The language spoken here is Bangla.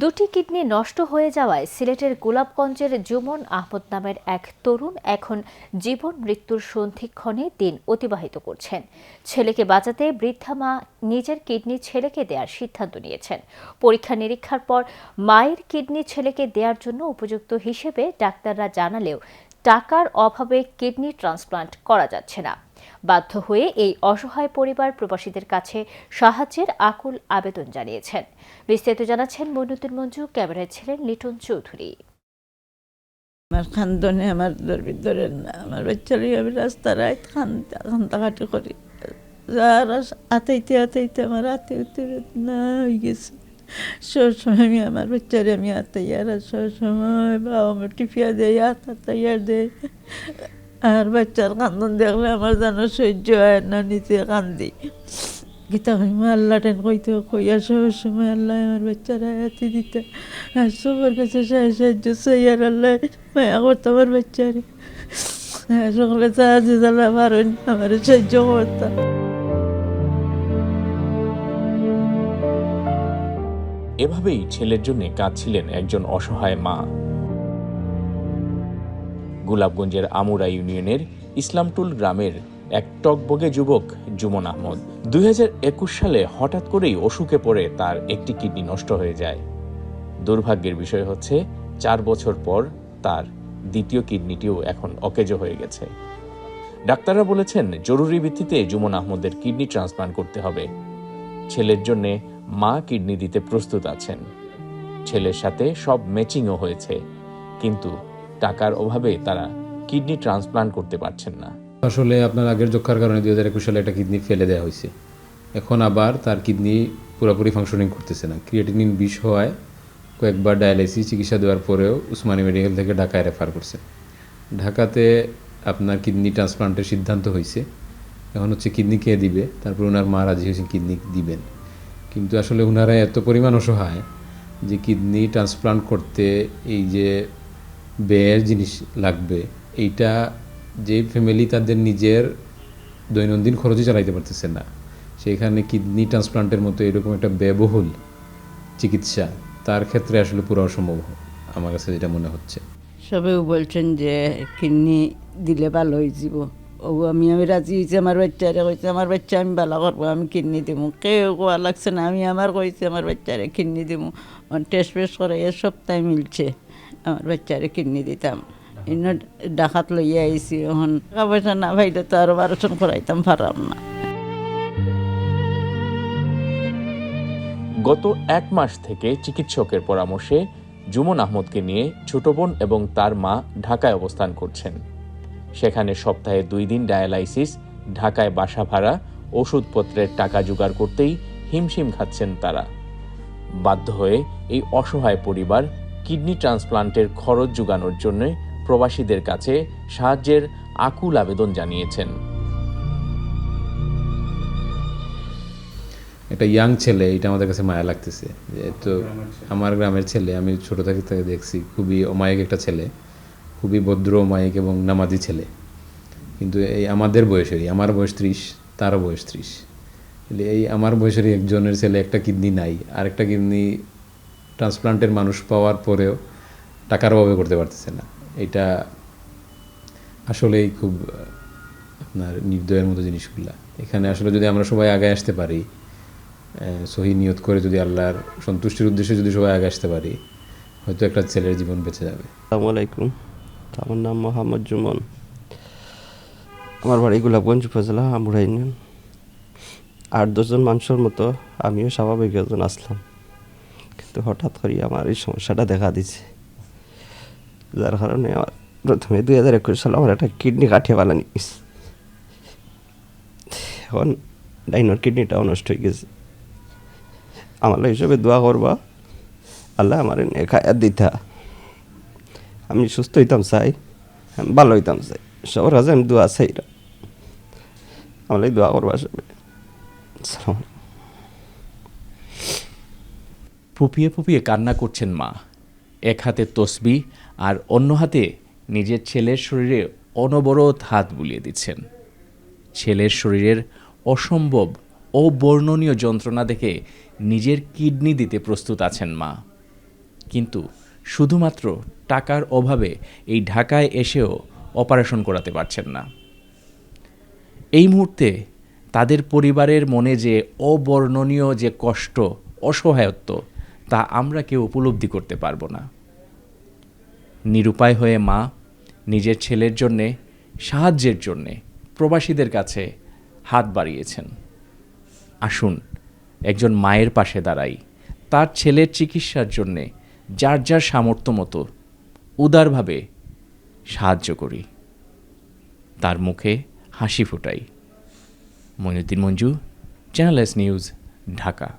দুটি কিডনি নষ্ট হয়ে যাওয়ায় সিলেটের গোলাপগঞ্জের জুমন আহমদ নামের এক তরুণ এখন জীবন মৃত্যুর সন্ধিক্ষণে দিন অতিবাহিত করছেন। ছেলেকে বাঁচাতে বৃদ্ধা মা নিজের কিডনি ছেলেকে দেওয়ার সিদ্ধান্ত নিয়েছেন। পরীক্ষা নিরীক্ষার পর মায়ের কিডনি ছেলেকে দেওয়ার জন্য উপযুক্ত হিসেবে ডাক্তাররা জানালেও টাকার অভাবে কিডনি ট্রান্সপ্লান্ট করা যাচ্ছে না। বাধ্য হয়ে এই অসহায় পরিবার প্রবাসীদের কাছে সাহায্যের আকুল আবেদন জানিয়েছেন। বিস্তারিত জানাচ্ছেন মইনুদ্দিন মঞ্জু, ক্যামেরায় ছিলেন লিটন চৌধুরী। আমার খান্দনে আমার দরবির ধরেন না, আমার বাচ্চারই আমি রাস্তা রাত খান খান্তাঘাটি করি। আর আতাইতে আতাইতে আমার আতে উতে না হয়ে গেছে। সবসময় আমি আমার বাচ্চারে আমি আতাই, আর সবসময় বাবা আমার টিপিয়া দেয় হাত আতাইয়ার দেয়। আর বাচ্চার কান্দন দেখলে আমার যেন সহ্য হয় না নিচে কান্দি। গীতা কইমা আল্লাহ টেন কইতে কইয়া সব সময় আল্লাহ আমার বাচ্চারা হাতে দিতে। আর সবার কাছে সাহায্য চাইয়ার আল্লাহ মায়া করতো আমার বাচ্চারে। আর সকলে সাহায্য চালা পারেন, আমার সাহায্য করতাম এভাবেই ছেলের জন্য কাঁদছিলেন একজন অসহায় মা। গোলাপগঞ্জের আমুরা ইউনিয়নের ইসলামটুল গ্রামের এক টকবগে যুবক জুমন আহমদ। দুই হাজার একুশ সালে হঠাৎ করেই অসুখে পড়ে, তার একটি কিডনি নষ্ট হয়ে যায়। দুর্ভাগ্যের বিষয় হচ্ছে, চার বছর পর তার দ্বিতীয় কিডনিটিও এখন অকেজো হয়ে গেছে। ডাক্তাররা বলেছেন, জরুরি ভিত্তিতে জুমন আহমদের কিডনি ট্রান্সপ্লান্ট করতে হবে। ছেলের জন্যে মা কিডনি দিতে প্রস্তুত আছেন। ছেলের সাথে সব ম্যাচিংও হয়েছে। কিন্তু টাকার অভাবে তারা কিডনি ট্রান্সপ্লান্ট করতে পারছেন না। আসলে আপনার আগের যক্ষার কারণে দুই হাজার একুশ সালে একটা কিডনি ফেলে দেওয়া হয়েছে। এখন আবার তার কিডনি পুরোপুরি ফাংশনিং করতেছে না। ক্রিয়েটিনিন বিষ হওয়ায় কয়েকবার ডায়ালাইসিস চিকিৎসা দেওয়ার পরেও উসমানী মেডিকেল থেকে ঢাকায় রেফার করছে। ঢাকাতে আপনার কিডনি ট্রান্সপ্লান্টের সিদ্ধান্ত হয়েছে। এখন হচ্ছে কিডনি কে দিবে, তারপর ওনার মা রাজি হয়েছে কিডনি দিবেন। কিন্তু আসলে ওনারা এত পরিমাণ অসহায় যে কিডনি ট্রান্সপ্লান্ট করতে এই যে ব্যয়ের জিনিস লাগবে, এইটা যে ফ্যামিলি তাদের নিজের দৈনন্দিন খরচই চালাইতে পারতেছে না। সেইখানে কিডনি ট্রান্সপ্লান্টের মতো এরকম একটা ব্যয়বহুল চিকিৎসা, তার ক্ষেত্রে আসলে পুরো অসম্ভব, আমার কাছে যেটা মনে হচ্ছে। সবেও বলছেন যে কিডনি দিলে ভালো হয়ে যাব ও আমি আমি রাজি হয়েছি, আমার বাচ্চারে কইছে, আমার বাচ্চা আমি ভালো করব, আমি কিডনি দিবো কেউ কোয়া লাগছে না, আমি আমার কইছি, আমার বাচ্চারে কিডনি দিবো টেস্ট ফেস্ট করে এ সপ্তাহে মিলছে। আমার বাচ্চারে কিডনি দিতাম ডাকাত লইয়া আইছি এখন টাকা পয়সা না ভাইলে তো আরও বারোশন করাইতাম পারাম না গত এক মাস থেকে চিকিৎসকের পরামর্শে জুমন আহমদকে নিয়ে ছোট বোন এবং তার মা ঢাকায় অবস্থান করছেন। সেখানে সপ্তাহে দুই দিন ডায়ালাইসিস, ঢাকায় বাসা ভাড়া, ওষুধপত্রের টাকা জোগাড় করতেই হিমশিম খাচ্ছেন তারা। বাধ্য হয়ে এই অসহায় পরিবার কিডনি ট্রান্সপ্লান্টের খরচ যোগানোর জন্য প্রবাসীদের কাছে সাহায্যের আকুল আবেদন জানিয়েছেন। একটা ইয়াং ছেলে এটা আমাদের কাছে মায়া লাগতেছে। যে তো আমার গ্রামের ছেলে আমি ছোটো থেকে থেকে দেখছি খুবই অমায়িক একটা ছেলে। খুবই ভদ্র অমায়িক এবং নামাজি ছেলে। কিন্তু এই আমাদের বয়সেরই আমার বয়স ত্রিশ তারও বয়স ত্রিশ। এই আমার বয়সেরই একজনের ছেলে একটা কিডনি নাই আর একটা কিডনি ট্রান্সপ্লান্টের মানুষ পাওয়ার পরেও টাকার অভাবে করতে পারতেছে না। এটা আসলেই খুব আপনার নির্দয়ের মতো জিনিসগুলা। এখানে আসলে যদি আমরা সবাই আগে আসতে পারি সহি নিয়ত করে যদি আল্লাহর সন্তুষ্টির উদ্দেশ্যে যদি সবাই আগে আসতে পারি, হয়তো একটা ছেলের জীবন বেঁচে যাবে। আসসালামু আলাইকুম। আমার নাম মোহাম্মদ জুমন। আমার বাড়ি গোলাপগঞ্জ উপজেলা আমুরা আট দশজন মানুষের মতো আমিও স্বাভাবিক একজন আসলাম। কিন্তু হঠাৎ করে আমার এই সমস্যাটা দেখা দিছে যার কারণে আমার প্রথমে দুই হাজার একুশ সালে আমার একটা কিডনি কাঠিয়ে বানানি এখন ডাইনর কিডনিটাও নষ্ট হয়ে গেছে। আমার হিসেবে দোয়া করবা, আল্লাহ আমার খায়াত দিতা। আমি সুস্থ হইতাম, চাই। আমি ভালো হইতাম, চাই। সবার কাছে আমি দোয়া চাই আমার দোয়া করবা আসবে আসসালামু আলাইকুম। ফুপিয়ে ফুপিয়ে কান্না করছেন মা। এক হাতে তসবি আর অন্য হাতে নিজের ছেলের শরীরে অনবরত হাত বুলিয়ে দিচ্ছেন। ছেলের শরীরের অসম্ভব, অবর্ণনীয় যন্ত্রণা দেখে নিজের কিডনি দিতে প্রস্তুত আছেন মা। কিন্তু শুধুমাত্র টাকার অভাবে এই ঢাকায় এসেও অপারেশন করাতে পারছেন না। এই মুহূর্তে তাদের পরিবারের মনে যে অবর্ণনীয় যে কষ্ট, অসহায়ত্ব তা আমরা কেউ উপলব্ধি করতে পারব না। নিরুপায় হয়ে মা নিজের ছেলের জন্যে, সাহায্যের জন্যে প্রবাসীদের কাছে হাত বাড়িয়েছেন। আসুন, একজন মায়ের পাশে দাঁড়াই। তার ছেলের চিকিৎসার জন্যে যার যার সামর্থ্য মতো উদারভাবে সাহায্য করি। তার মুখে হাসি ফুটাই। Mainuddin Manju channel S news Dhaka